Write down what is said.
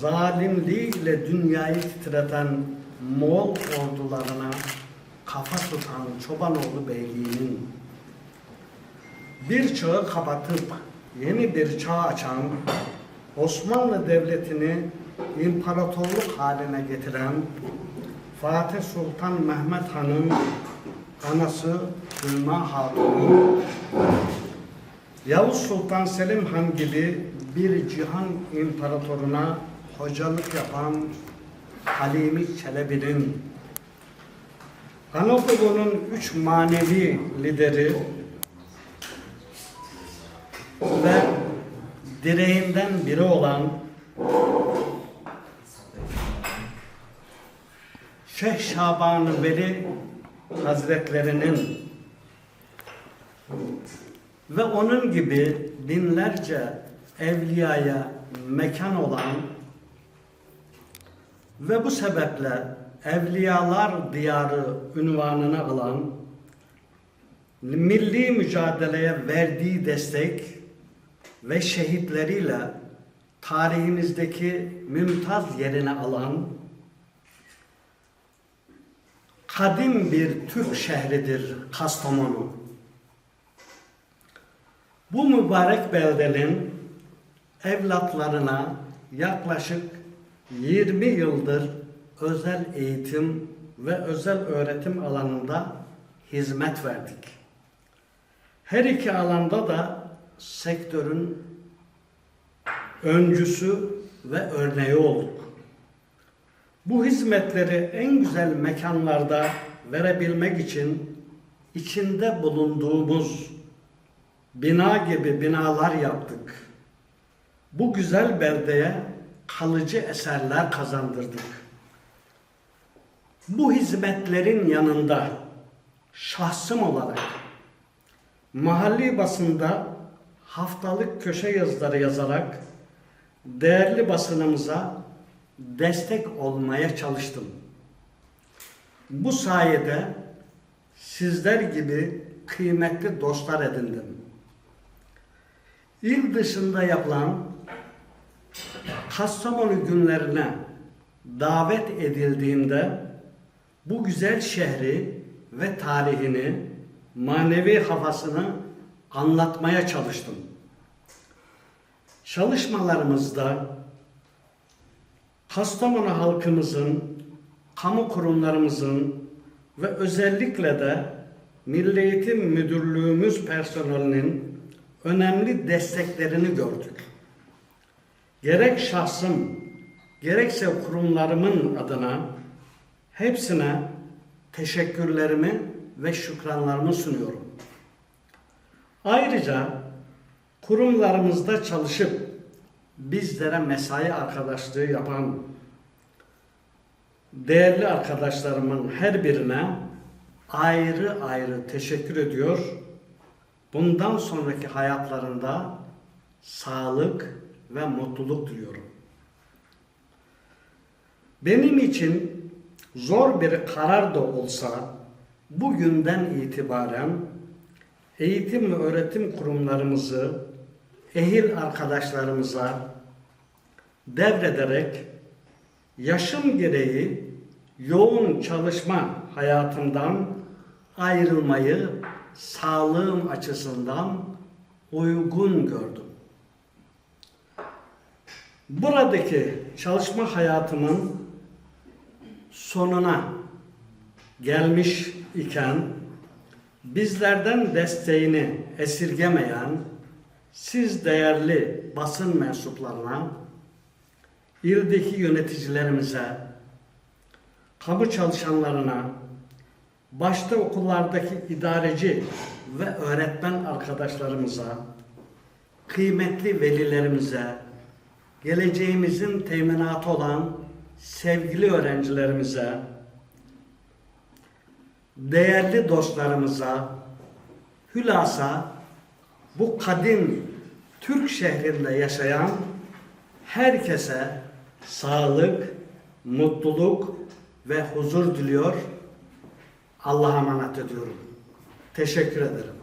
zalimliğiyle dünyayı titreten Moğol ordularına kafa tutan Çobanoğlu Beyliği'nin bir çağı kapatıp yeni bir çağ açan Osmanlı Devleti'ni imparatorluk haline getiren Fatih Sultan Mehmet Han'ın anası Hülma Hatun'un Yavuz Sultan Selim Han gibi bir cihan imparatoruna hocalık yapan Halimi Çelebi'nin Anadolu'nun üç manevi lideri ve direğinden biri olan Şeyh Şaban Veli Hazretlerinin ve onun gibi binlerce evliyaya mekan olan ve bu sebeple Evliyalar Diyarı ünvanını alan milli mücadeleye verdiği destek ve şehitleriyle tarihimizdeki mümtaz yerini alan kadim bir Türk şehridir Kastamonu. Bu mübarek beldenin evlatlarına yaklaşık 20 yıldır özel eğitim ve özel öğretim alanında hizmet verdik. Her iki alanda da sektörün öncüsü ve örneği olduk. Bu hizmetleri en güzel mekanlarda verebilmek için içinde bulunduğumuz bina gibi binalar yaptık. Bu güzel beldeye kalıcı eserler kazandırdık. Bu hizmetlerin yanında şahsım olarak mahalli basında haftalık köşe yazıları yazarak değerli basınımıza destek olmaya çalıştım. Bu sayede sizler gibi kıymetli dostlar edindim. İl dışında yapılan Kastamonu günlerine davet edildiğimde bu güzel şehri ve tarihini, manevi havasını anlatmaya çalıştım. Çalışmalarımızda Kastamonu halkımızın, kamu kurumlarımızın ve özellikle de Milli Eğitim Müdürlüğümüz personelinin önemli desteklerini gördük. Gerek şahsım, gerekse kurumlarımın adına hepsine teşekkürlerimi ve şükranlarımı sunuyorum. Ayrıca kurumlarımızda çalışıp bizlere mesai arkadaşlığı yapan değerli arkadaşlarımın her birine ayrı ayrı teşekkür ediyor. Bundan sonraki hayatlarında sağlık ve mutluluk diliyorum. Benim için zor bir karar da olsa bugünden itibaren eğitim ve öğretim kurumlarımızı ehil arkadaşlarımıza devrederek yaşım gereği yoğun çalışma hayatımdan ayrılmayı sağlığım açısından uygun gördüm. Buradaki çalışma hayatımın sonuna gelmiş iken bizlerden desteğini esirgemeyen siz değerli basın mensuplarına, ildeki yöneticilerimize, kamu çalışanlarına, başta okullardaki idareci ve öğretmen arkadaşlarımıza, kıymetli velilerimize, geleceğimizin teminatı olan sevgili öğrencilerimize, değerli dostlarımıza, hülasa bu kadim Türk şehrinde yaşayan herkese sağlık, mutluluk ve huzur diliyor. Allah'a emanet ediyorum. Teşekkür ederim.